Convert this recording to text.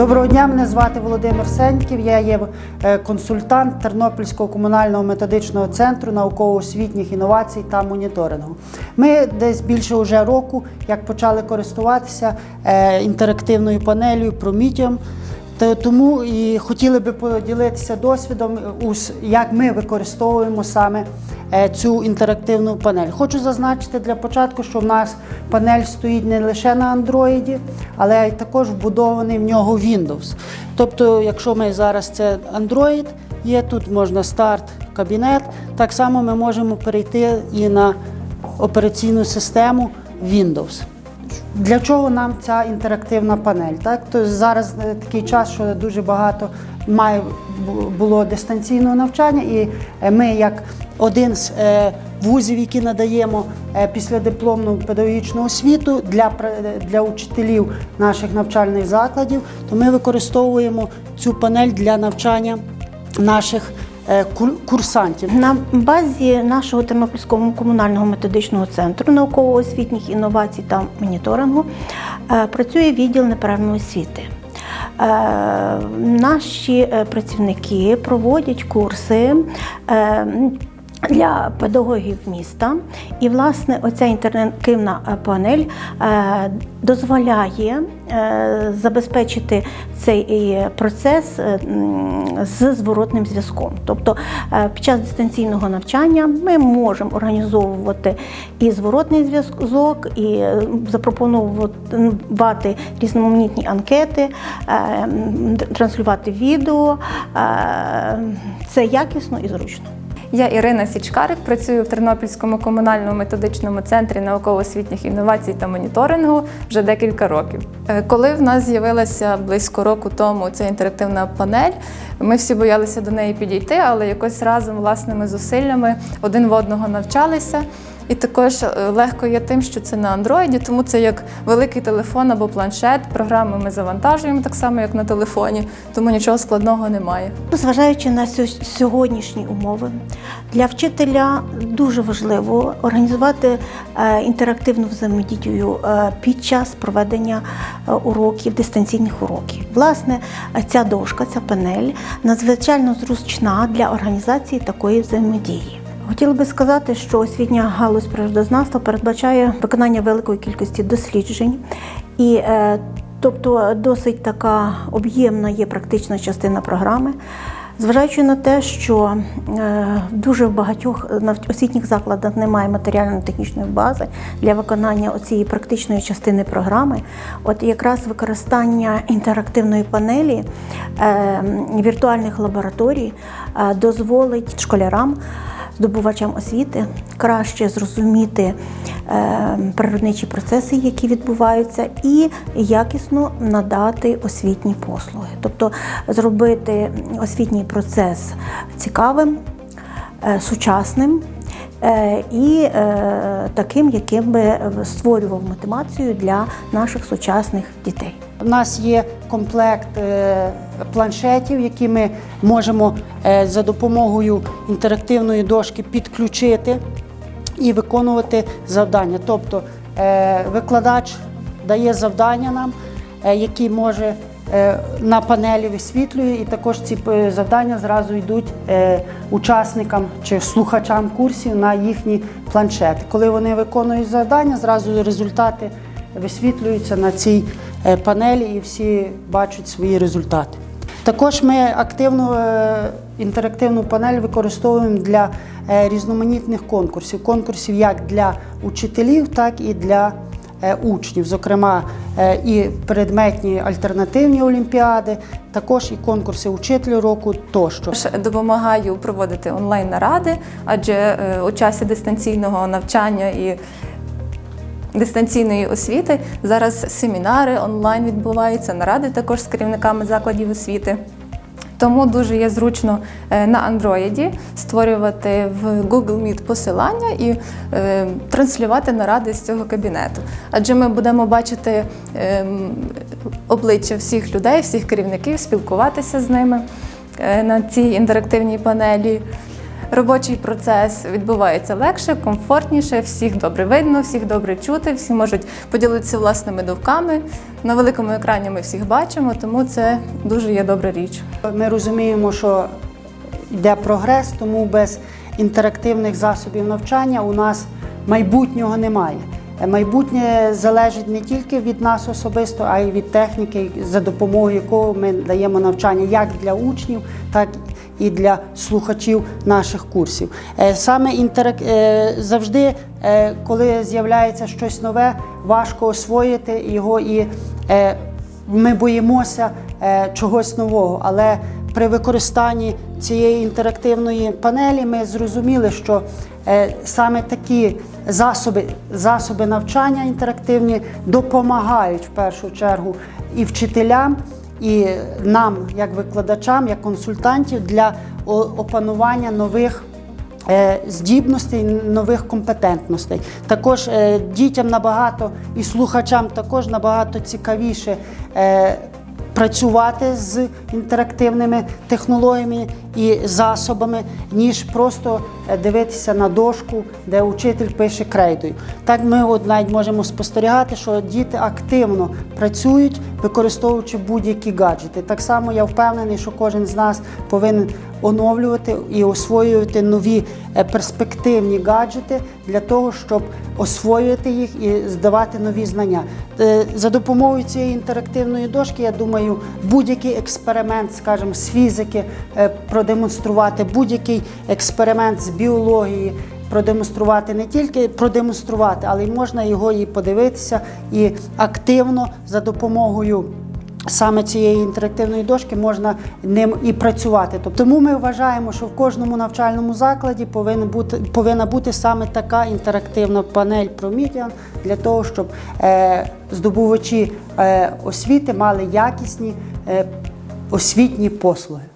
Доброго дня, мене звати Володимир Сеньків. Я є е, консультант Тернопільського комунального методичного центру науково-освітніх інновацій та моніторингу. Ми десь більше уже року, як почали користуватися е, інтерактивною панелью Prometheum. Тому і хотіли би поділитися досвідом, як ми використовуємо саме е, цю інтерактивну панель. Хочу зазначити для початку, що в нас панель стоїть не лише на Android, але й також вбудований в нього Windows. Тобто, якщо ми зараз це Android, є тут можна старт, кабінет. Так само ми можемо перейти і на операційну систему Windows. Для чого нам ця інтерактивна панель? Так? То зараз е, такий час, що дуже багато має було дистанційного навчання, і е, ми, як один з е, вузів, які надаємо післядипломну педагогічну освіту для, для учителів наших навчальних закладів, то ми використовуємо цю панель для навчання наших курсантів. На базі нашого Тернопільського комунального методичного центру науково-освітніх інновацій та моніторингу е, працює відділ неправильної освіти. Е, Наші е, працівники проводять курси. Для педагогів міста, і власне оця інтерактивна е, панель е, дозволяє е, забезпечити цей процес з зворотним зв'язком. Тобто під час дистанційного навчання ми можемо організовувати і зворотний зв'язок, і запропонувати різноманітні анкети, транслювати відео. Це якісно і зручно. Я Ірина Січкарик, працюю в Тернопільському комунальному методичному центрі науково-освітніх інновацій та моніторингу вже декілька років. Е, Коли в нас з'явилася близько року тому ця інтерактивна панель, ми всі боялися до неї підійти, але якось разом власними зусиллями один в одного навчалися. І також е, легко є тим, що це на андроїді, тому це як великий телефон або планшет. Програми ми завантажуємо так само, як на телефоні, тому нічого складного немає. Зважаючи на сьогоднішні умови, для вчителя дуже важливо організувати е, інтерактивну взаємодію е, під час проведення уроків, дистанційних уроків. Власне, ця дошка, ця панель надзвичайно зручна для організації такої взаємодії. Хотіла би сказати, що освітня галузь природознавства передбачає виконання великої кількості досліджень і е, Тобто досить така об'ємна є практична частина програми. Зважаючи на те, що е, дуже в багатьох освітніх закладах немає матеріально-технічної бази для виконання цієї практичної частини програми, от якраз використання інтерактивної панелі е, віртуальних лабораторій дозволить школярам здобувачам освіти краще зрозуміти е, природничі процеси, які відбуваються, і якісно надати освітні послуги, тобто зробити освітній процес цікавим, е, сучасним. Е, І е, таким, яким би створював мотивацію для наших сучасних дітей. У нас є комплект е, планшетів, які ми можемо е, за допомогою інтерактивної дошки підключити і виконувати завдання. Тобто е, викладач дає завдання нам, е, які може е, на панелі висвітлює, і також ці е, завдання зразу йдуть е, учасникам чи слухачам курсів на їхні планшети. Коли вони виконують завдання, зразу результати висвітлюються на цій е, панелі і всі бачать свої результати. Також ми активно е, інтерактивну панель використовуємо для е, різноманітних конкурсів. Конкурсів як для учителів, так і для е, учнів, зокрема е, і предметні альтернативні олімпіади, також і конкурси учителю року тощо. Допомагаю проводити онлайн-наради, адже е, у часі дистанційного навчання і дистанційної освіти зараз семінари онлайн відбуваються, наради також з керівниками закладів освіти. Тому дуже є зручно е, на Андроїді створювати в Google Meet посилання і е, транслювати наради з цього кабінету. Адже ми будемо бачити е, обличчя всіх людей, всіх керівників, спілкуватися з ними е, на цій інтерактивній панелі. Робочий процес відбувається легше, комфортніше, всіх добре видно, всіх добре чути, всі можуть поділитися власними думками. На великому екрані ми всіх бачимо, тому це дуже є добра річ. Ми розуміємо, що йде прогрес, тому без інтерактивних засобів навчання у нас майбутнього немає. Майбутнє залежить не тільки від нас особисто, а й від техніки, за допомогою якої ми даємо навчання як для учнів, так і для слухачів наших курсів. Е, Саме інтерак... е, завжди, е, коли з'являється щось нове, важко освоїти його і ми боїмося чогось нового, але при використанні цієї інтерактивної панелі ми зрозуміли, що саме такі засоби, засоби навчання інтерактивні допомагають в першу чергу і вчителям, і нам, як викладачам, як консультантів, для опанування нових е, здібностей, нових компетентностей. Також е, дітям набагато і слухачам також набагато цікавіше. е, Працювати з інтерактивними технологіями і засобами, ніж просто е, дивитися на дошку, де учитель пише крейдою. Так ми от навіть можемо спостерігати, що діти активно працюють, використовуючи будь-які гаджети. Так само я впевнений, що кожен з нас повинен оновлювати і освоювати нові е, перспективні гаджети для того, щоб освоювати їх і здавати нові знання. Е, За допомогою цієї інтерактивної дошки, я думаю, будь-який експеримент, скажімо, з фізики е, продемонструвати, будь-який експеримент з біології. Продемонструвати не тільки продемонструвати, але й можна його і подивитися і активно за допомогою саме цієї інтерактивної дошки можна ним і працювати. Тобто, Тому ми вважаємо, що в кожному навчальному закладі повинна бути, повинна бути саме така інтерактивна панель Promethean для того, щоб е, здобувачі е, освіти мали якісні е, освітні послуги.